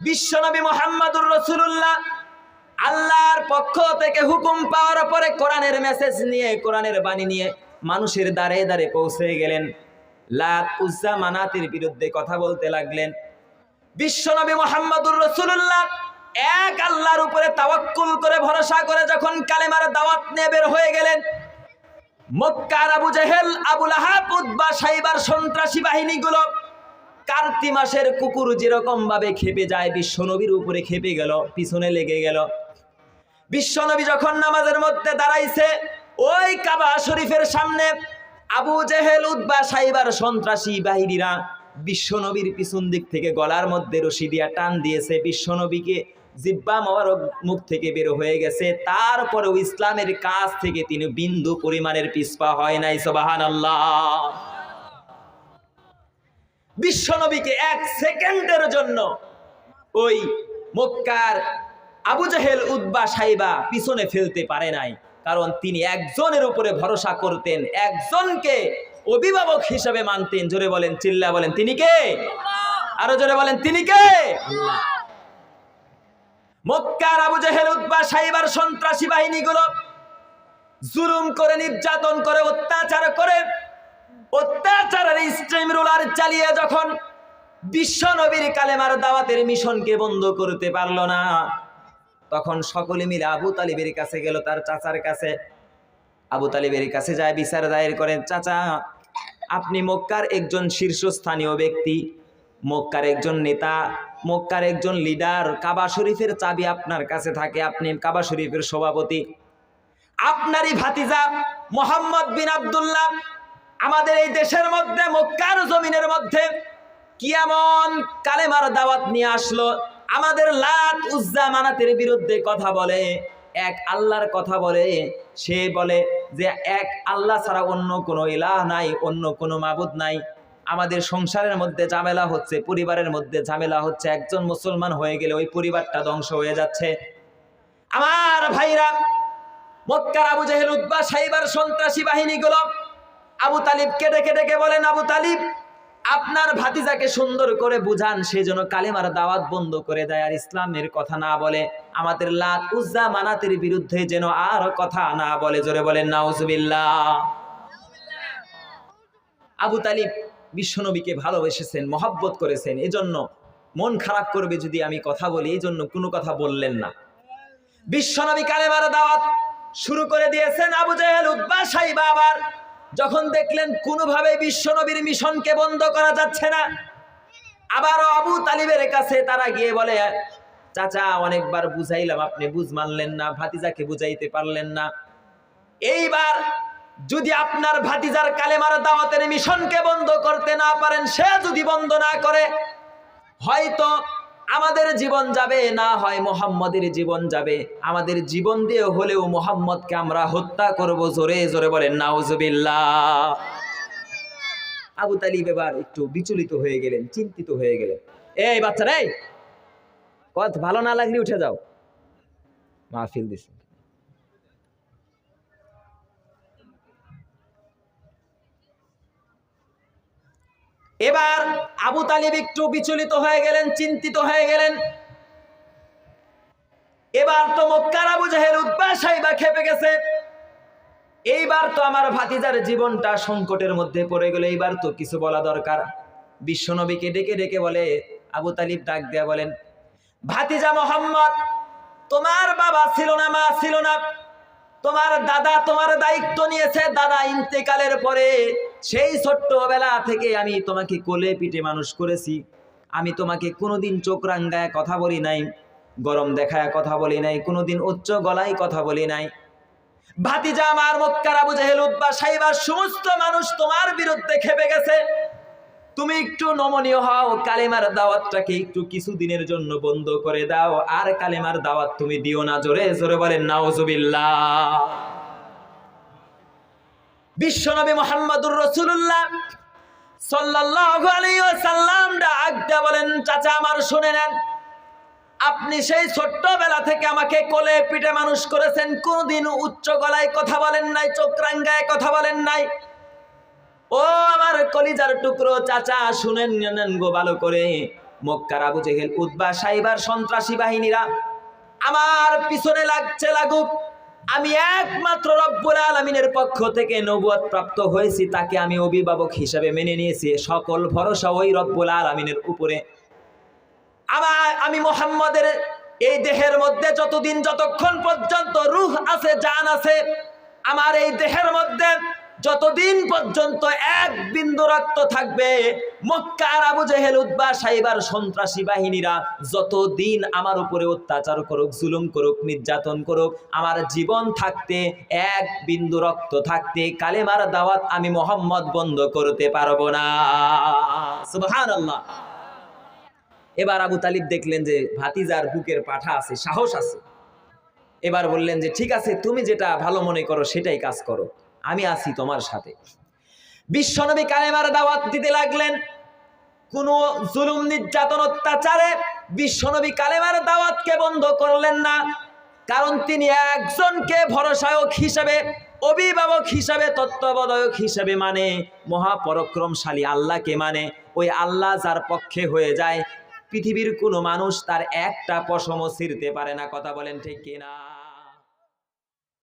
বিশ্বনবী মোহাম্মদুর রসুল্লাহ আল্লাহর পক্ষ থেকে হুকুম পাওয়ার পরে কোরআনের মেসেজ নিয়ে, কোরআনের বাণী নিয়ে মানুষের দ্বারে দ্বারে পৌঁছে গেলেন। লাত উজ্জা মানাতের বিরুদ্ধে কথা বলতে লাগলেন। বিশ্বনবী মোহাম্মদুর রসুল্লাহ এক আল্লাহর উপরে তাওয়াক্কুল করে ভরসা করে যখন কালেমার দাওয়াত নিয়ে বের হয়ে গেলেন, মক্কার আবু জেহেল আবুল আহাব উদ্বা সাইবার সন্ত্রাসী বাহিনীগুলো কার্তি মাসের কুকুর যেরকম ভাবে খেপে যায়, বিশ্বনবীর উপরে খেপে গেল, পিছনে লেগে গেল। বিশ্বনবী যখন নামাজের মধ্যে দাঁড়াইছে, ওই কাবা শরীফের সামনে আবু জেহেল উদ্বা সাইবার সন্ত্রাসী বাহিনীরা বিশ্বনবীর পিছন দিক থেকে গলার মধ্যে রশি দিয়া টান দিয়েছে। বিশ্বনবীকে জিব্বা মোবারক মুখ থেকে বের হয়ে গেছে। তারপরেও ইসলামের কাছ থেকে তিনি বিন্দু পরিমাণের পিসপা হয় নাই সবাহান আল্লাহ বিশ্বনবীকে এক সেকেন্ডের জন্য ওই মক্কার আবু জাহেল উদ্বা সাইবা পিছনে ফেলতে পারে নাই। কারণ তিনি একজনের উপরে ভরসা করতেন একজনকে অভিভাবক হিসেবে মানতেন। জোরে বলেন চিল্লা বলেন তিনি কে? আরও জোরে বলেন তিনি কে? মক্কার আবু জাহেল উদ্বা সাইবার সন্ত্রাসী বাহিনীগুলো জুলুম করে নির্যাতন করে অত্যাচার করে অত্যাচারের স্ট্রিম রোলার চালিয়ে যখন বিশ্ব নবীর কালেমার দাওয়াতের মিশনকে বন্ধ করতে পারল না, তখন সকলে মিলে আবু তালিবের কাছে গেল তার চাচার কাছে। আবু তালিবের কাছে যায়, বিচার দায়ের করেন চাচা, আপনি মক্কার একজন শীর্ষস্থানীয় ব্যক্তি, মক্কার একজন নেতা, মক্কার একজন লিডার কাবা শরীফের চাবি আপনার কাছে থাকে, আপনি কাবা শরীফের সভাপতি। আপনারই ভাতিজা মোহাম্মদ বিন আব্দুল্লাহ আমাদের এই দেশের মধ্যে, মক্কার জমিনের মধ্যে কি এমন কালেমার দাওয়াত নিয়ে আসলো? আমাদের লাত উজ্জা মানাতের বিরুদ্ধে কথা বলে, এক আল্লাহর কথা বলে, সে বলে যে এক আল্লাহ ছাড়া অন্য কোনো ইলাহ নাই, অন্য কোনো মাবুদ নাই। আমাদের সংসারের মধ্যে ঝামেলা হচ্ছে, পরিবারের মধ্যে ঝামেলা হচ্ছে, একজন মুসলমান হয়ে গেলে ওই পরিবারটা ধ্বংস হয়ে যাচ্ছে। আমার ভাইরা, মক্কার আবু জাহেল উদ্বা সাইবার সন্ত্রাসী বাহিনীগুলো আবু তালিব কেটে কেটে কে বলেন, আবু তালিব, আপনার ভাতিজাকে সুন্দর করে বুঝান, সে যেন কালেমার দাওয়াত বন্ধ করে দেয় আর ইসলামের কথা না বলে। আমাদের লাত উজ্জা মানাতের বিরুদ্ধে যেন আর কথা না বলে। জোরে বলেন, নাউজুবিল্লাহ। আবু তালিব বিশ্বনবীকে ভালোবেসেছেন, মহাব্বত করেছেন। এজন্য মন খারাপ করবে যদি আমি কথা বলি এই জন্য কোনো কথা বললেন না। বিশ্বনবী কালেমার দাওয়াত শুরু করে দিয়েছেন আবু জাহেল উদ্বা সাইবা আবার। যখন দেখলেন কোনোভাবে বিশ্বনবীর মিশনকে বন্ধ করা যাচ্ছে না, আবারও আবু তালিবের কাছে তারা গিয়ে বলে, চাচা, অনেকবার বুঝাইলাম, আপনি বুঝ মানলেন না, ভাতিজাকে বুঝাইতে পারলেন না। এইবার যদি আপনার ভাতিজার কালেমার দাওয়াতের মিশনকে বন্ধ করতে না পারেন, সে যদি বন্ধ না করে, হয়তো আমাদের জীবন যাবে, না হয় মোহাম্মদের জীবন যাবে। আমাদের জীবন দিয়ে হলেও মোহাম্মদকে আমরা হত্যা করব, জোরে জোরে বলেন, নাউজুবিল্লাহ। আবু তালিব এবার একটু বিচলিত হয়ে গেলেন, চিন্তিত হয়ে গেলেন। এই বাচ্চারা, এই! কত ভালো না লাগলে উঠে যাও। মাহফিল দিছে। এবার আবু তালিব একটু বিচলিত হয়ে গেলেন, চিন্তিত হয়ে গেলেন। এবার তো মক্কার আবু জাহেল উদ্বা সাইবা খেপে গেছে। এইবার তো আমার ভাতিজার জীবনটা সংকটের মধ্যে পড়ে গেল, এইবার তো কিছু বলা দরকার। বিশ্বনবীকে ডেকে ডেকে বলে, আবু তালিব ডাক দেয়া বলেন, ভাতিজা মোহাম্মদ, তোমার বাবা ছিল না, মা ছিল না। তোমার দাদা তোমার দায়িত্ব নিয়েছে, দাদা ইন্তেকালের পরে সেই ছোট্টবেলা থেকে আমি তোমাকে কোলে পিঠে মানুষ করেছি। আমি তোমাকে কোনোদিন চোখ রাঙ্গায় কথা বলি নাই, গরম দেখায় কথা বলি নাই, কোনোদিন উচ্চ গলায় কথা বলি নাই। ভাতিজা আমার মক্কার আবু জাহেল উদ্বা সাইবার সমস্ত মানুষ তোমার বিরুদ্ধে খেপে গেছে। তুমি একটু নমনীয় হও, কালেমার দাওয়াতটাকে একটু কিছুদিনের জন্য বন্ধ করে দাও, আর কালেমার দাওয়াত তুমি দিও না, জোরে জোরে বলেন, নাউজুবিল্লাহ। বিশ্বনবী মোহাম্মদুর রসুল্লাহ সাল্লাল্লাহু আলাইহি ওয়াসাল্লাম ডাক দিয়ে বলেন, চাচা, আমার শুনে নেন। আপনি সেই ছোট্টবেলা থেকে আমাকে কোলে পিঠে মানুষ করেছেন, কোনদিন উচ্চ গলায় কথা বলেন নাই, চোখ রাঙ্গায় কথা বলেন নাই। ও আমার কলিজার টুকরো, চাচা, শুনেন নেন গো ভালো করে। মক্কার আবু জেহেল উদ্বা সাইবার সন্ত্রাসী বাহিনীরা আমার পিছনে লাগছে, লাগুক। আমি একমাত্র রব্বুল আলমিনের পক্ষ থেকে নবুয়ত প্রাপ্ত হয়েছি, তাকে আমি অভিভাবক হিসাবে মেনে নিয়েছি। সকল ভরসা ওই রব্বুল আলমিনের উপরে। আমার আমি মোহাম্মদের এই দেহের মধ্যে যতদিন, যতক্ষণ পর্যন্ত রুহ আছে, জান আছে, আমার এই দেহের মধ্যে যতদিন পর্যন্ত এক বিন্দু রক্ত থাকবে, মক্কার আবু জেহেল উদ্বা সাইবার সন্ত্রাসী বাহিনীরা যতদিন আমার উপরে অত্যাচার করুক, জুলুম করুক, নির্যাতন করুক, আমার জীবন থাকতে, এক বিন্দু রক্ত থাকতে, কালেমার দাওয়াত আমি মোহাম্মদ বন্ধ করতে পারব না। সুবহানাল্লাহ। এবার আবু তালিব দেখলেন যে ভাতিজার বুকের পাঠা আছে, সাহস আছে। এবার বললেন যে, ঠিক আছে, তুমি যেটা ভালো মনে করো, সেটাই কাজ করো। আমি আছি তোমার সাথে। বিশ্বনবী কালেমার দাওয়াত দিতে লাগলেন। কোনো জুলুম, নির্যাতন, অত্যাচারে বিশ্বনবী কালেমার দাওয়াতকে বন্ধ করলেন না। কারণ তিনি একজনকে ভরসায়ক হিসাবে, অভিভাবক হিসাবে, তত্ত্বাবধায়ক হিসাবে মানে মহাপরাক্রমশালী আল্লাহকে মানে। ওই আল্লাহ যার পক্ষে হয়ে যায়। পৃথিবীর কোনো মানুষ তার একটা পশমও ছিঁড়তে পারে না, কথা বলেন ঠিক কিনা?